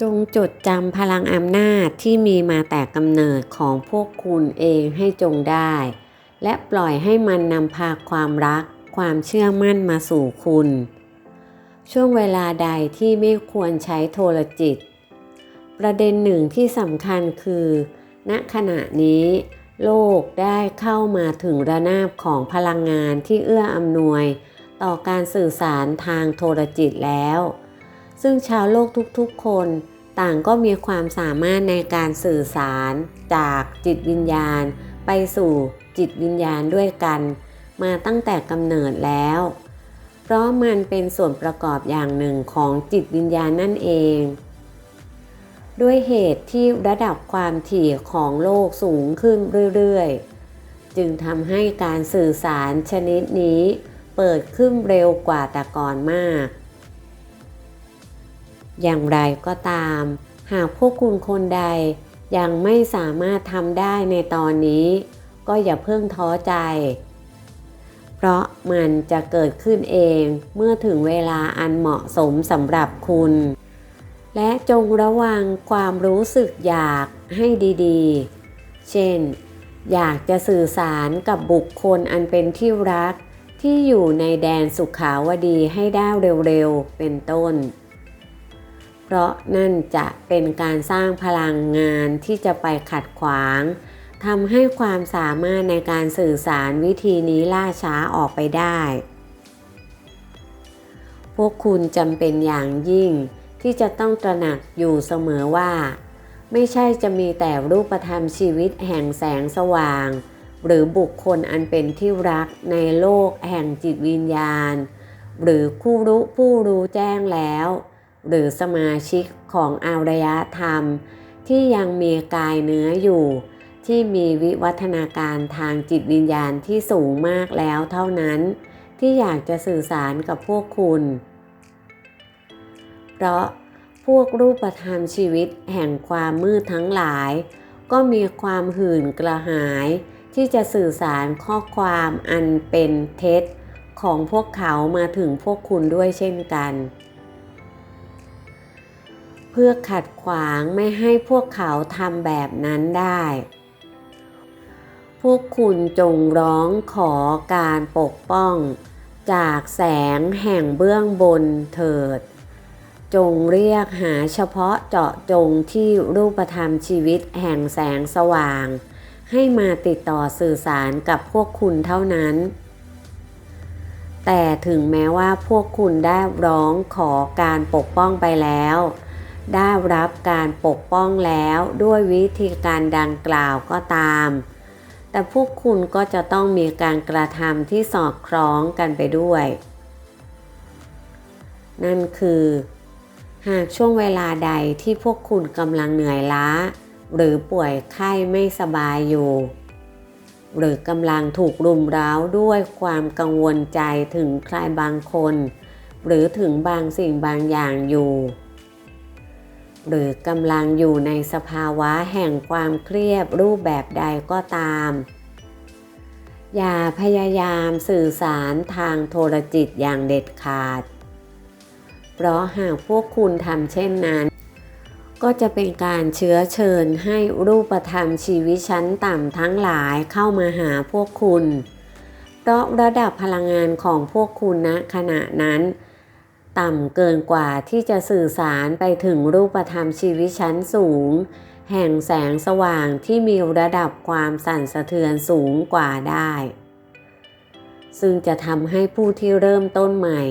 จงจดจำพลังอำนาจที่มีมาแต่กำเนิดของพวกคุณเองให้จงได้ และปล่อยให้มันนำพาความรัก ความเชื่อมั่นมาสู่คุณ ช่วงเวลาใดที่ไม่ควรใช้โทรจิต ประเด็นหนึ่งที่สำคัญคือ ณขณะนี้ โลกได้เข้ามาถึงระนาบของพลังงานที่เอื้ออำนวย ต่อการสื่อสารทางโทรจิตแล้ว ซึ่งชาวโลกทุกๆคนต่างก็มีความสามารถในการสื่อสารจากจิตวิญญาณ ไปสู่จิตวิญญาณด้วยกัน มาตั้งแต่กำเนิดแล้ว เพราะมันเป็นส่วนประกอบอย่างหนึ่งของจิตวิญญาณนั่นเอง ด้วยเหตุที่ระดับความถี่ของโลกสูงขึ้นเรื่อยๆ จึงทำให้การสื่อสารชนิดนี้ เปิดขึ้นเร็วกว่าแต่ก่อนมาก อย่างไรก็ตาม หากพวกคุณคนใดยังไม่สามารถทำได้ในตอนนี้ ก็อย่าเพิ่งท้อใจ เพราะมันจะเกิดขึ้นเองเมื่อถึงเวลาอันเหมาะสมสำหรับคุณ และจงระวังความรู้สึกอยากให้ดีๆ เช่น อยากจะสื่อสารกับบุคคลอันเป็นที่รักที่อยู่ในแดนสุขาวดีให้ได้เร็วๆ เป็นต้น เพราะนั่นจะเป็นการสร้างพลังงานที่จะไปขัดขวางทำให้ความสามารถในการสื่อสารวิธีนี้ล่าช้าออกไปได้ พวกคุณจำเป็นอย่างยิ่งที่จะต้องตระหนักอยู่เสมอว่า ไม่ใช่จะมีแต่รูปธรรมชีวิตแห่งแสงสว่าง หรือบุคคลอันเป็นที่รักในโลกแห่งจิตวิญญาณ หรือคู่รู้ผู้รู้แจ้งแล้ว หรือสมาชิกของอารยธรรม ที่ยังมีกายเนื้ออยู่ ที่มีวิวัฒนาการทางจิตวิญญาณที่สูงมากแล้วเท่านั้น ที่อยากจะสื่อสารกับพวกคุณ เพราะพวกรูปธรรมชีวิตแห่งความมืดทั้งหลาย ก็มีความหื่นกระหาย ที่จะสื่อสารข้อความอันเป็นเท็จของพวกเขามาถึงพวกคุณด้วยเช่นกัน เพื่อขัดขวางไม่ให้พวกเขาทำแบบนั้นได้ พวกคุณจงร้องขอการปกป้อง จากแสงแห่งเบื้องบนเถิด จงเรียกหาเฉพาะเจาะจงที่รูปธรรมชีวิตแห่งแสงสว่าง ให้มาติดต่อสื่อสารกับพวกคุณเท่านั้นแต่ถึงแม้ว่าพวกคุณได้ร้องขอการปกป้องไปแล้ว ได้รับการปกป้องแล้วด้วยวิธีการดังกล่าวก็ตาม แต่พวกคุณก็จะต้องมีการกระทำที่สอดคล้องกันไปด้วย นั่นคือ หากช่วงเวลาใดที่พวกคุณกำลังเหนื่อยล้า หรือป่วยไข้ไม่สบายอยู่ หรือกำลังถูกรุมเร้าด้วยความกังวลใจถึงใครบางคน หรือถึงบางสิ่งบางอย่างอยู่ หรือกำลังอยู่ในสภาวะแห่งความเครียดรูปแบบใดก็ตาม อย่าพยายามสื่อสารทางโทรจิตอย่างเด็ดขาด เพราะหากพวกคุณทำเช่นนั้น ก็จะเป็นการเชื้อเชิญให้รูปธรรมชีวิตชั้นต่ำทั้งหลายเข้ามาหาพวกคุณ เพราะระดับพลังงานของพวกคุณณขณะนั้น ต่ำเกินกว่าที่จะสื่อสารไปถึงรูปธรรมชีวิตชั้นสูง แห่งแสงสว่างที่มีระดับความสั่นสะเทือนสูงกว่าได้ ซึ่งจะทำให้ผู้ที่เริ่มต้นใหม่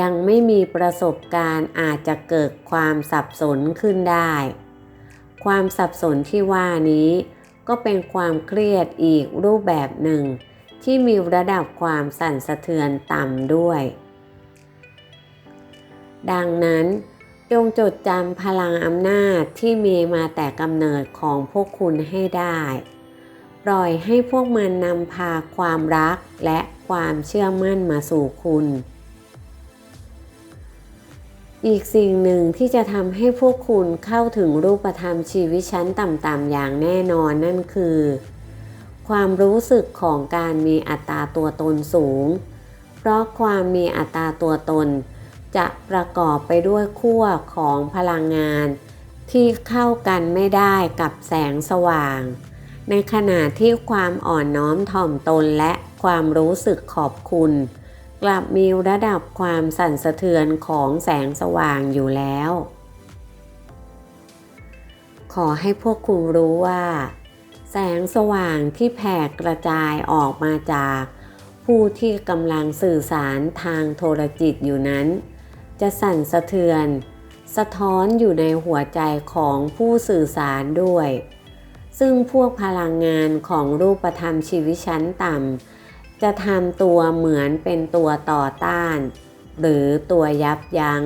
ยังไม่มีประสบการณ์อาจจะเกิดความสับสนขึ้นได้ ความสับสนที่ว่านี้ ก็เป็นความเครียดอีกรูปแบบหนึ่ง ที่มีระดับความสั่นสะเทือนต่ำด้วย ดังนั้นจงจดจำพลังอำนาจที่มีมาแต่กำเนิดของพวกคุณให้ได้ ปล่อยให้พวกมันนำพาความรักและความเชื่อมั่นมาสู่คุณ อีกสิ่งหนึ่งที่จะทำให้พวกคุณเข้าถึงรูปธรรมชีวิตชั้นต่ำๆอย่างแน่นอนนั่นคือ ความรู้สึกของการมีอัตราตัวตนสูง เพราะความมีอัตราตัวตน จะประกอบไปด้วยขั้วของพลังงาน ที่เข้ากันไม่ได้กับแสงสว่าง ในขณะที่ความอ่อนน้อมถ่อมตนและความรู้สึกขอบคุณ กลับมีระดับความสั่นสะเทือนของแสงสว่างอยู่แล้ว ขอให้พวกคุณรู้ว่า แสงสว่างที่แผ่กระจายออกมาจากผู้ที่กำลังสื่อสารทางโทรจิตอยู่นั้น จะสั่นสะเทือน สะท้อนอยู่ในหัวใจของผู้สื่อสารด้วย ซึ่งพวกพลังงานของรูปธรรมชีวิตชั้นต่ำจะทำตัวเหมือนเป็นตัวต่อต้าน หรือตัวยับยัง้ง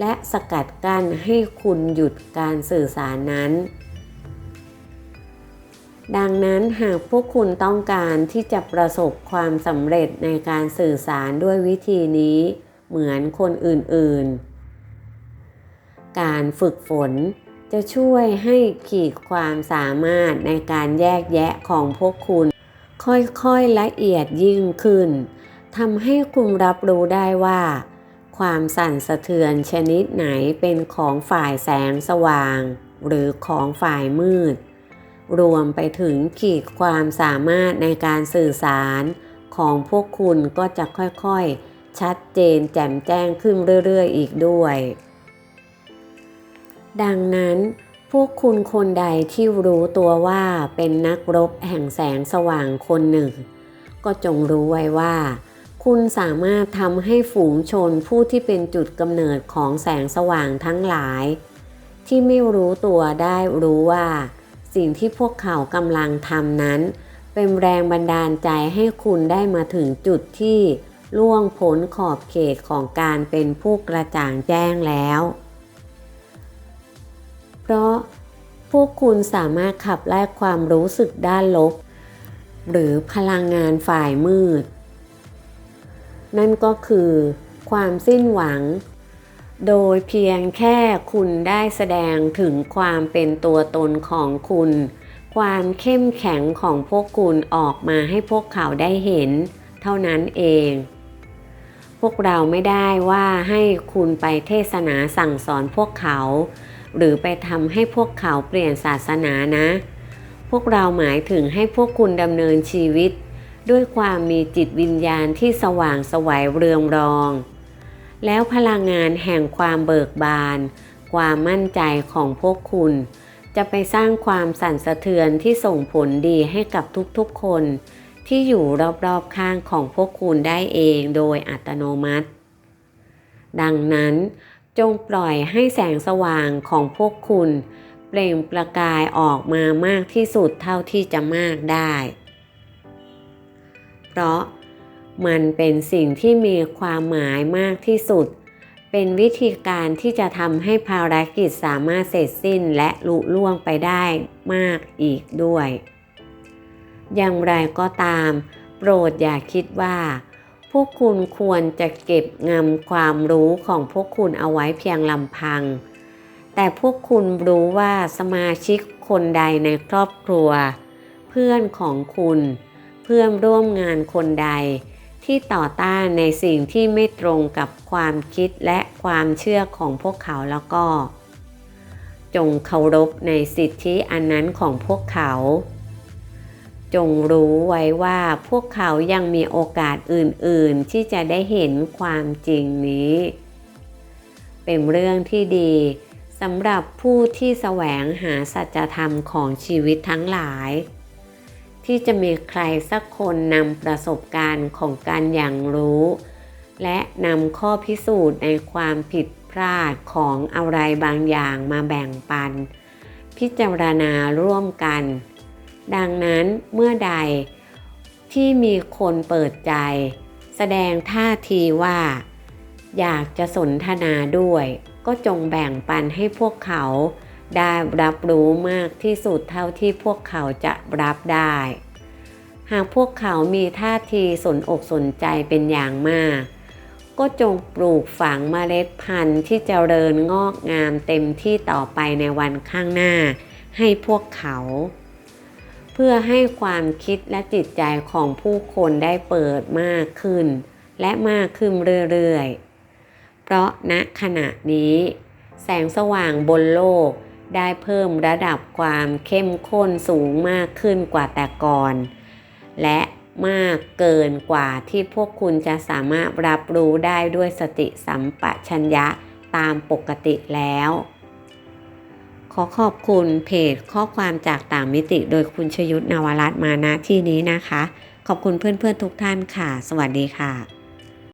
และสกัดกั้นให้คุณหยุดการสื่อสารนั้นดังนั้นหากพวกคุณต้องการที่จะประสบความสำเร็จในการสื่อสารด้วยวิธีนี้ เหมือนคนอื่นๆ การฝึกฝนจะช่วยให้ขีดความสามารถในการแยกแยะของพวกคุณ ค่อยๆละเอียดยิ่งขึ้นทำให้คุณรับรู้ได้ว่า ความสั่นสะเทือนชนิดไหนเป็นของฝ่ายแสงสว่าง หรือของฝ่ายมืด รวมไปถึงขีดความสามารถในการสื่อสารของพวกคุณก็จะค่อยๆ ชัดเจนแจ่มแจ้งขึ้นเรื่อยๆอีกด้วย ดังนั้นพวกคุณคนใดที่รู้ตัวว่าเป็นนักรบแห่งแสงสว่างคนหนึ่ง ก็จงรู้ไว้ว่า คุณสามารถทำให้ฝูงชนผู้ที่เป็นจุดกำเนิดของแสงสว่างทั้งหลาย ที่ไม่รู้ตัวได้รู้ว่า สิ่งที่พวกเขากำลังทำนั้น เป็นแรงบันดาลใจให้คุณได้มาถึงจุดที่ ล่วงพ้นขอบเขตของการเป็นผู้กระจ่างแจ้งแล้ว เพราะพวกคุณสามารถขับไล่ความรู้สึกด้านลบ หรือพลังงานฝ่ายมืด นั่นก็คือความสิ้นหวัง โดยเพียงแค่คุณได้แสดงถึงความเป็นตัวตนของคุณ ความเข้มแข็งของพวกคุณออกมาให้พวกเขาได้เห็นเท่านั้นเอง วกเราไม่ได้ว่าให้คุณไปเทศนาสั่งสอนพวกเขา หรือไปทำให้พวกเขาเปลี่ยนศาสนานะ พวกเราหมายถึงให้พวกคุณดำเนินชีวิต ด้วยความมีจิตวิญญาณที่สว่างสวัยเรืองรอง แล้วพลังงานแห่งความเบิกบาน ความมั่นใจของพวกคุณ จะไปสร้างความสั่นสะเทือนที่ส่งผลดีให้กับทุกๆคน ที่อยู่รอบๆข้างของพวกคุณได้เองโดยอัตโนมัติ ดังนั้นจงปล่อยให้แสงสว่างของพวกคุณ เปล่งประกายออกมามากที่สุดเท่าที่จะมากได้ เพราะมันเป็นสิ่งที่มีความหมายมากที่สุด เป็นวิธีการที่จะทำให้ภารกิจสามารถเสร็จสิ้นและลุล่วงไปได้มากอีกด้วย อย่างไรก็ตาม โปรดอย่าคิดว่า พวกคุณควรจะเก็บงำความรู้ของพวกคุณเอาไว้เพียงลำพัง แต่พวกคุณรู้ว่าสมาชิกคนใดในครอบครัว เพื่อนของคุณ เพื่อนร่วมงานคนใดที่ต่อต้านในสิ่งที่ไม่ตรงกับความคิดและความเชื่อของพวกเขาแล้วก็ จงเคารพในสิทธิอันนั้นของพวกเขา จงรู้ไว้ว่าพวกเขายังมีโอกาสอื่นๆ ที่จะได้เห็นความจริงนี้ เป็นเรื่องที่ดีสำหรับผู้ที่แสวงหาสัจธรรมของชีวิตทั้งหลาย ที่จะมีใครสักคนนำประสบการณ์ของการอย่างรู้ และนำข้อพิสูจน์ในความผิดพลาดของอะไรบางอย่างมาแบ่งปัน พิจารณาร่วมกัน ดังนั้นเมื่อใดที่มีคนเปิดใจ แสดงท่าทีว่า อยากจะสนทนาด้วย ก็จงแบ่งปันให้พวกเขาได้รับรู้มากที่สุดเท่าที่พวกเขาจะรับได้ หากพวกเขามีท่าทีสนอกสนใจเป็นอย่างมาก ก็จงปลูกฝังเมล็ดพันธุ์ที่เจริญงอกงามเต็มที่ต่อไปในวันข้างหน้าให้พวกเขา เพื่อให้ความคิดและจิตใจของผู้คนได้เปิดมากขึ้น และมากขึ้นเรื่อยๆ เพราะณขณะนี้ แสงสว่างบนโลกได้เพิ่มระดับความเข้มข้นสูงมากขึ้นกว่าแต่ก่อน และมากเกินกว่าที่พวกคุณจะสามารถรับรู้ได้ด้วยสติสัมปชัญญะตามปกติแล้ว ขอขอบคุณเพจข้อความจากต่างมิติ โดยคุณชยุทธนวรัตน์มาณที่นี้นะคะ ขอบคุณเพื่อนๆทุกท่านค่ะ สวัสดีค่ะ